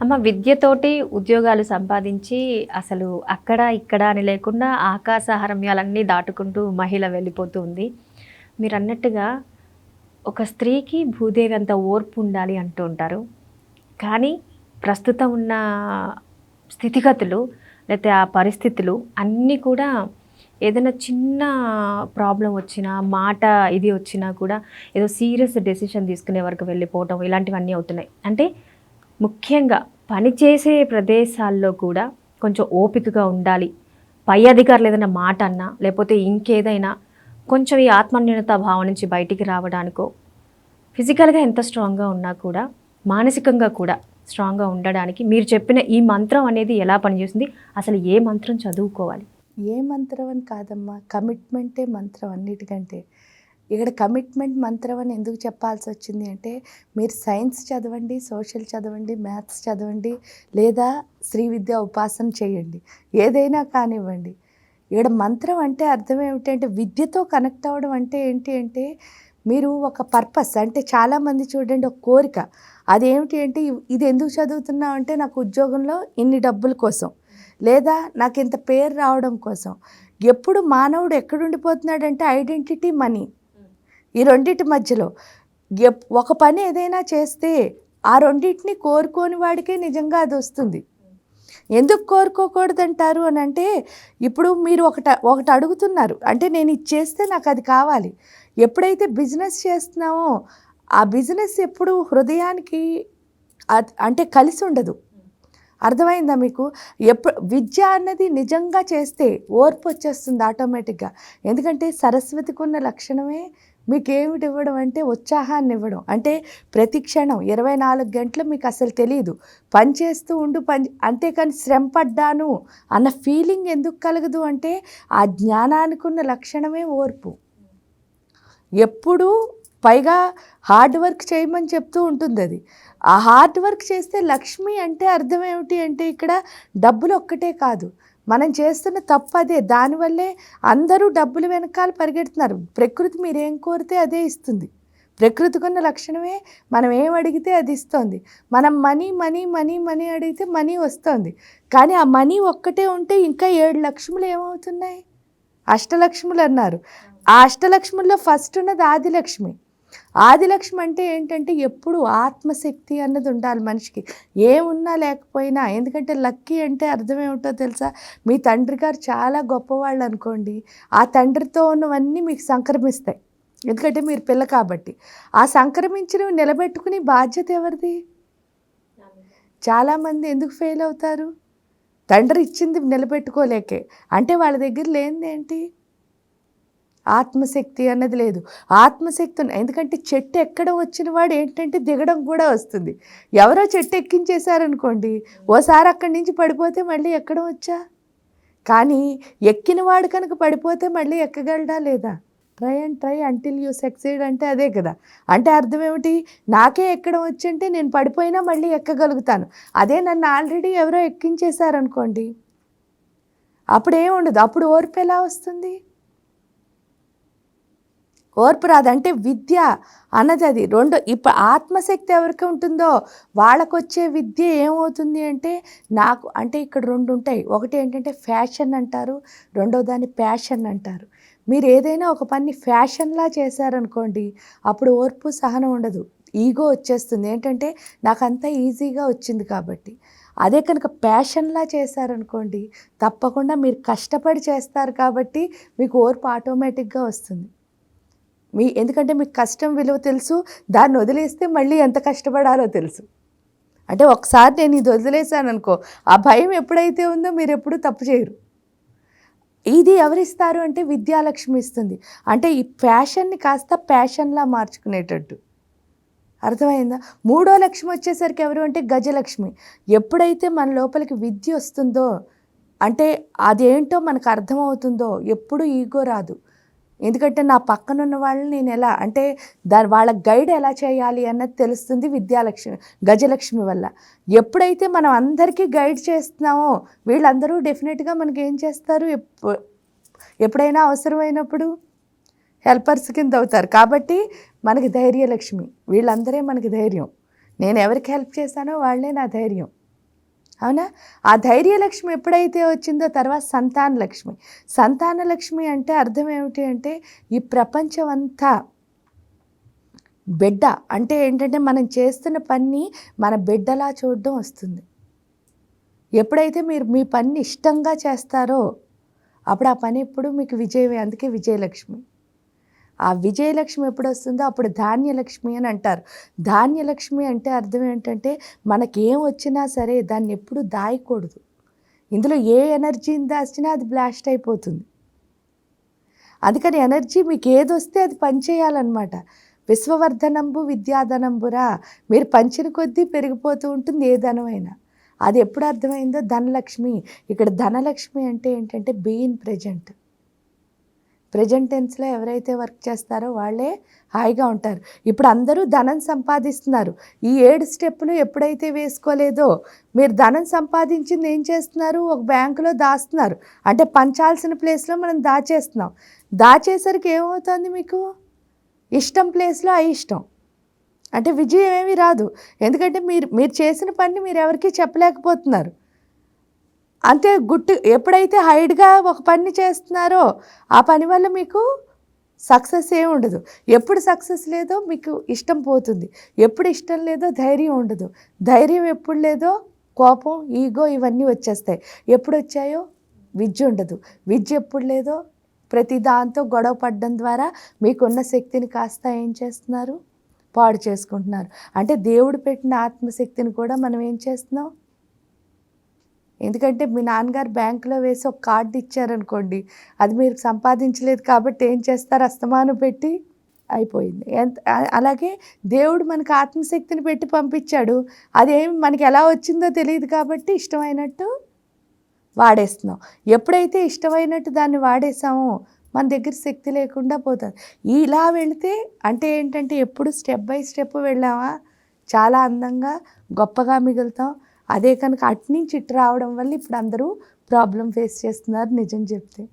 అమ్మ విద్యతోటి ఉద్యోగాలు సంపాదించి అసలు అక్కడ ఇక్కడ అని లేకుండా ఆకాశహరమ్యాలన్నీ దాటుకుంటూ మహిళ వెళ్ళిపోతూ ఉంది. మీరు అన్నట్టుగా ఒక స్త్రీకి భూదేవి అంత ఓర్పు ఉండాలి అంటూ ఉంటారు. కానీ ప్రస్తుతం ఉన్న స్థితిగతులు లేకపోతే ఆ పరిస్థితులు అన్నీ కూడా ఏదైనా చిన్న ప్రాబ్లం వచ్చినా మాట ఇది వచ్చినా కూడా ఏదో సీరియస్ డెసిషన్ తీసుకునే వరకు వెళ్ళిపోవటం ఇలాంటివన్నీ అవుతున్నాయి. అంటే ముఖ్యంగా పనిచేసే ప్రదేశాల్లో కూడా కొంచెం ఓపికగా ఉండాలి. పై అధికారులు ఏదైనా మాట అన్నా లేకపోతే ఇంకేదైనా కొంచెం ఈ ఆత్మన్యూనత భావం నుంచి బయటికి రావడానికో ఫిజికల్గా ఎంత స్ట్రాంగ్గా ఉన్నా కూడా మానసికంగా కూడా స్ట్రాంగ్గా ఉండడానికి మీరు చెప్పిన ఈ మంత్రం అనేది ఎలా పనిచేస్తుంది అసలు ఏ మంత్రం చదువుకోవాలి? ఏ మంత్రం అని కాదమ్మా కమిట్మెంటే మంత్రం అన్నిటికంటే. ఇక్కడ కమిట్మెంట్ మంత్రం అని ఎందుకు చెప్పాల్సి వచ్చింది అంటే మీరు సైన్స్ చదవండి సోషల్ చదవండి మ్యాథ్స్ చదవండి లేదా శ్రీ విద్య ఉపాసన చేయండి. ఏదైనా కానివ్వండి. ఇక్కడ మంత్రం అంటే అర్థం ఏమిటి అంటే విద్యతో కనెక్ట్ అవ్వడం అంటే ఏంటి అంటే మీరు ఒక పర్పస్ అంటే చాలామంది చూడండి ఒక కోరిక. అదేమిటి అంటే ఇది ఎందుకు చదువుతున్నావు అంటే నాకు ఉద్యోగంలో ఇన్ని డబ్బుల కోసం లేదా నాకు ఇంత పేరు రావడం కోసం. ఎప్పుడు మానవుడు ఎక్కడుండిపోతున్నాడంటే ఐడెంటిటీ మనీ ఈ రెండింటి మధ్యలో ఒక పని ఏదైనా చేస్తే ఆ రెండింటిని కోరుకోని వాడికే నిజంగా అది వస్తుంది. ఎందుకు కోరుకోకూడదంటారు అని అంటే ఇప్పుడు మీరు ఒకట ఒకటి అడుగుతున్నారు. అంటే నేను ఇది చేస్తే నాకు అది కావాలి. ఎప్పుడైతే బిజినెస్ చేస్తున్నామో ఆ బిజినెస్ ఎప్పుడు హృదయానికి అంటే కలిసి ఉండదు. అర్థమైందా మీకు? ఎప్పుడు విద్య అన్నది నిజంగా చేస్తే ఓర్పు వచ్చేస్తుంది ఆటోమేటిక్గా. ఎందుకంటే సరస్వతికి ఉన్న లక్షణమే మీకు ఏమిటి ఇవ్వడం అంటే ఉత్సాహాన్ని ఇవ్వడం అంటే ప్రతి క్షణం ఇరవై నాలుగు గంటలు మీకు అసలు తెలియదు పని చేస్తూ ఉండు పని అంతేకాని శ్రమ పడ్డాను అన్న ఫీలింగ్ ఎందుకు కలగదు అంటే ఆ జ్ఞానానికి ఉన్న లక్షణమే ఓర్పు. ఎప్పుడూ పైగా హార్డ్ వర్క్ చేయమని చెప్తూ ఉంటుంది అది. ఆ హార్డ్ వర్క్ చేస్తే లక్ష్మి అంటే అర్థం ఏమిటి అంటే ఇక్కడ డబ్బులు ఒక్కటే కాదు. మనం చేస్తున్న తప్పు అదే. దానివల్లే అందరూ డబ్బులు వెనకాల పరిగెడుతున్నారు. ప్రకృతి మీరు ఏం కోరితే అదే ఇస్తుంది. ప్రకృతికి ఉన్న లక్షణమే మనం ఏం అడిగితే అది ఇస్తుంది. మనం మనీ మనీ మనీ మనీ అడిగితే మనీ వస్తుంది. కానీ ఆ మనీ ఒక్కటే ఉంటే ఇంకా ఏడు లక్ష్ములు ఏమవుతున్నాయి? అష్టలక్ష్ములు అన్నారు. ఆ అష్టలక్ష్ముల్లో ఫస్ట్ ఉన్నది ఆదిలక్ష్మి. ఆదిలక్ష్మి అంటే ఏంటంటే ఎప్పుడు ఆత్మశక్తి అన్నది ఉండాలి మనిషికి. ఏమున్నా లేకపోయినా ఎందుకంటే లక్కీ అంటే అర్థం ఏమిటో తెలుసా? మీ తండ్రి గారు చాలా గొప్పవాళ్ళు అనుకోండి ఆ తండ్రితో ఉన్నవన్నీ మీకు సంక్రమిస్తాయి. ఎందుకంటే మీరు పిల్ల కాబట్టి. ఆ సంక్రమించినవి నిలబెట్టుకుని బాధ్యత ఎవరిది? చాలామంది ఎందుకు ఫెయిల్ అవుతారు? తండ్రి ఇచ్చింది నిలబెట్టుకోలేకే. అంటే వాళ్ళ దగ్గర లేనిదేంటి? ఆత్మశక్తి అన్నది లేదు. ఆత్మశక్తి ఉన్న- ఎందుకంటే చెట్టు ఎక్కడం వచ్చిన వాడు ఏంటంటే దిగడం కూడా వస్తుంది. ఎవరో చెట్టు ఎక్కించేశారనుకోండి ఓసారి అక్కడి నుంచి పడిపోతే మళ్ళీ ఎక్కడం వచ్చా? కానీ ఎక్కినవాడు కనుక పడిపోతే మళ్ళీ ఎక్కగలడా లేదా? Try and try until you succeed అంటే అదే కదా. అంటే అర్థం ఏమిటి? నాకే ఎక్కడం వచ్చంటే నేను పడిపోయినా మళ్ళీ ఎక్కగలుగుతాను. అదే నన్ను ఆల్రెడీ ఎవరో ఎక్కించేశారనుకోండి అప్పుడు ఏం ఉండదు. అప్పుడు ఓర్పు ఎలా వస్తుంది? ఓర్పు రాదు అంటే విద్య అన్నది అది. రెండు ఇప్పుడు ఆత్మశక్తి ఎవరికి ఉంటుందో వాళ్ళకొచ్చే విద్య ఏమవుతుంది అంటే నాకు అంటే ఇక్కడ రెండు ఉంటాయి. ఒకటి ఏంటంటే ఫ్యాషన్ అంటారు రెండో దాన్ని ప్యాషన్ అంటారు. మీరు ఏదైనా ఒక పని ఫ్యాషన్లా చేశారనుకోండి అప్పుడు ఓర్పు సహనం ఉండదు. ఈగో వచ్చేస్తుంది. ఏంటంటే నాకు ఈజీగా వచ్చింది కాబట్టి. అదే కనుక ప్యాషన్లా చేశారనుకోండి తప్పకుండా మీరు కష్టపడి చేస్తారు కాబట్టి మీకు ఓర్పు ఆటోమేటిక్గా వస్తుంది. మీ ఎందుకంటే మీకు కష్టం విలువ తెలుసు దాన్ని వదిలేస్తే మళ్ళీ ఎంత కష్టపడాలో తెలుసు. అంటే ఒకసారి నేను ఇది వదిలేసాను అనుకో ఆ భయం ఎప్పుడైతే ఉందో మీరు ఎప్పుడూ తప్పు చేయరు. ఇది ఎవరిస్తారు అంటే విద్యాలక్ష్మి ఇస్తుంది. అంటే ఈ ప్యాషన్ని కాస్త ప్యాషన్లా మార్చుకునేటట్టు. అర్థమైందా? మూడో లక్ష్మి వచ్చేసరికి ఎవరు అంటే గజలక్ష్మి. ఎప్పుడైతే మన లోపలికి విద్య వస్తుందో అంటే అదేంటో మనకు అర్థమవుతుందో ఎప్పుడు ఈగో రాదు. ఎందుకంటే నా పక్కన ఉన్న వాళ్ళని నేను ఎలా అంటే దాని వాళ్ళ గైడ్ ఎలా చేయాలి అన్నది తెలుస్తుంది విద్యాలక్ష్మి గజలక్ష్మి వల్ల. ఎప్పుడైతే మనం అందరికీ గైడ్ చేస్తున్నామో వీళ్ళందరూ డెఫినెట్గా మనకి ఏం చేస్తారు ఎప్పుడైనా అవసరమైనప్పుడు హెల్పర్స్ కింద అవుతారు. కాబట్టి మనకి ధైర్యలక్ష్మి వీళ్ళందరే మనకి ధైర్యం. నేను ఎవరికి హెల్ప్ చేశానో వాళ్ళే నా ధైర్యం. అవునా? ఆ ధైర్యలక్ష్మి ఎప్పుడైతే వచ్చిందో తర్వాత సంతాన లక్ష్మి సంతాన లక్ష్మి అంటే అర్థం ఏమిటి అంటే ఈ ప్రపంచం అంతా బిడ్డ. అంటే ఏంటంటే మనం చేస్తున్న పని మన బిడ్డలా చూడడం వస్తుంది. ఎప్పుడైతే మీరు మీ పని ఇష్టంగా చేస్తారో అప్పుడు ఆ పని ఎప్పుడు మీకు విజయమే. అందుకే విజయలక్ష్మి. ఆ విజయలక్ష్మి ఎప్పుడు వస్తుందో అప్పుడు ధాన్యలక్ష్మి అని అంటారు. ధాన్యలక్ష్మి అంటే అర్థం ఏంటంటే మనకేం వచ్చినా సరే దాన్ని ఎప్పుడు దాయకూడదు. ఇందులో ఏ ఎనర్జీని దాచినా అది బ్లాస్ట్ అయిపోతుంది. అందుకని ఎనర్జీ మీకు ఏది వస్తే అది పనిచేయాలన్నమాట. విశ్వవర్ధనంబు విద్యాధనంబురా మీరు పంచిన కొద్దీ పెరిగిపోతూ ఉంటుంది ఏ ధనమైనా. అది ఎప్పుడు అర్థమైందో ధనలక్ష్మి. ఇక్కడ ధనలక్ష్మి అంటే ఏంటంటే బీయిన్ ప్రజెంట్. ప్రజెంట్ టెన్స్లో ఎవరైతే వర్క్ చేస్తారో వాళ్ళే హాయిగా ఉంటారు. ఇప్పుడు అందరూ ధనం సంపాదిస్తున్నారు. ఈ ఏడు స్టెప్పులు ఎప్పుడైతే వేసుకోలేదో మీరు ధనం సంపాదించింది ఏం చేస్తున్నారు? ఒక బ్యాంకులో దాస్తున్నారు. అంటే పంచాల్సిన ప్లేస్లో మనం దాచేస్తున్నాం. దాచేసరికి ఏమవుతుంది మీకు? ఇష్టం ప్లేస్లో అయిష్టం. అంటే విజయం ఏమీ రాదు. ఎందుకంటే మీరు మీరు చేసిన పని మీరు ఎవరికీ చెప్పలేకపోతున్నారు. అంటే గుట్టు ఎప్పుడైతే హైడ్గా ఒక పని చేస్తున్నారో ఆ పని వల్ల మీకు సక్సెస్ ఏమి ఉండదు. ఎప్పుడు సక్సెస్ లేదో మీకు ఇష్టం పోతుంది. ఎప్పుడు ఇష్టం లేదో ధైర్యం ఉండదు. ధైర్యం ఎప్పుడు లేదో కోపం ఈగో ఇవన్నీ వచ్చేస్తాయి. ఎప్పుడు వచ్చాయో? విద్య ఉండదు. విద్య ఎప్పుడు లేదో? ప్రతి దాంతో గొడవ పడడం ద్వారా మీకున్న శక్తిని కాస్త ఏం చేస్తున్నారు? పాడు చేసుకుంటున్నారు. అంటే దేవుడు పెట్టిన ఆత్మశక్తిని కూడా మనం ఏం చేస్తున్నాం? ఎందుకంటే మీ నాన్నగారు బ్యాంకులో వేసి ఒక కార్డు ఇచ్చారనుకోండి అది మీరు సంపాదించలేదు కాబట్టి ఏం చేస్తారు? అస్తమానం పెట్టి అయిపోయింది. ఎంత అలాగే దేవుడు మనకు ఆత్మశక్తిని పెట్టి పంపించాడు. అదేమి మనకి ఎలా వచ్చిందో తెలియదు కాబట్టి ఇష్టమైనట్టు వాడేస్తున్నాం. ఎప్పుడైతే ఇష్టమైనట్టు దాన్ని వాడేసామో మన దగ్గర శక్తి లేకుండా పోతుంది. ఇలా వెళితే అంటే ఏంటంటే ఎప్పుడు స్టెప్ బై స్టెప్ వెళ్ళామా? చాలా అందంగా గొప్పగా మిగులుతాం. అదే కనుక అట్నుంచి ఇటు రావడం వల్ల ఇప్పుడు అందరూ ప్రాబ్లం ఫేస్ చేస్తున్నారు నిజం చెప్తే.